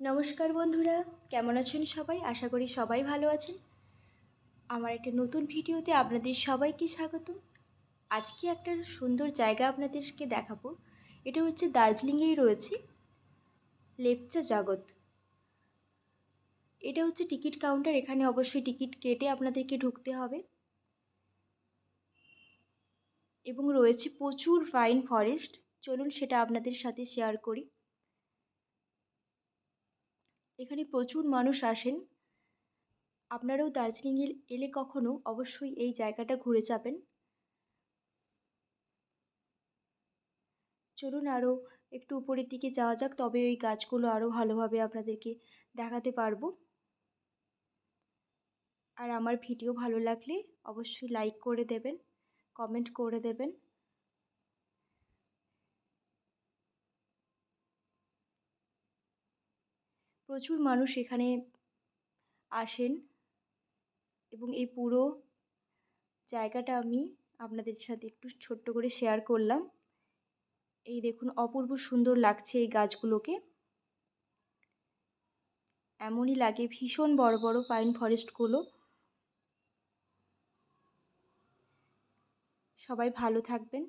নমস্কার বন্ধুরা, কেমন আছেন সবাই? আশা করি সবাই ভালো আছেন। আমার একটা নতুন ভিডিওতে আপনাদের সবাইকে স্বাগত আজকে একটা সুন্দর জায়গা আপনাদেরকে দেখাবো। এটা হচ্ছে দার্জিলিংয়েই রয়েছে লেপচা জগৎ এটা হচ্ছে টিকিট কাউন্টার, এখানে অবশ্যই টিকিট কেটে আপনাদেরকে ঢুকতে হবে। এবং রয়েছে প্রচুর ফাইন ফরেস্ট। চলুন সেটা আপনাদের সাথে শেয়ার করি। এখানে প্রচুর মানুষ আসেন। আপনারাও দার্জিলিংয়ে এলে কখনো অবশ্যই এই জায়গাটা ঘুরে যাবেন। চলুন আরও একটু উপরের দিকে যাওয়া যাক, তবে ওই গাছগুলো আরও ভালোভাবে আপনাদেরকে দেখাতে পারব। আর আমার ভিডিও ভালো লাগলে অবশ্যই লাইক করে দেবেন, কমেন্ট করে দেবেন। প্রচুর মানুষ এখানে আসেন এবং এই পুরো জায়গাটা আমি আপনাদের সাথে একটু ছোট্ট করে শেয়ার করলাম। এই দেখুন, অপূর্ব সুন্দর লাগছে এই গাছগুলোকে। এমনই লাগে, ভীষণ বড় বড় পাইন ফরেস্টগুলো সবাই ভালো থাকবেন।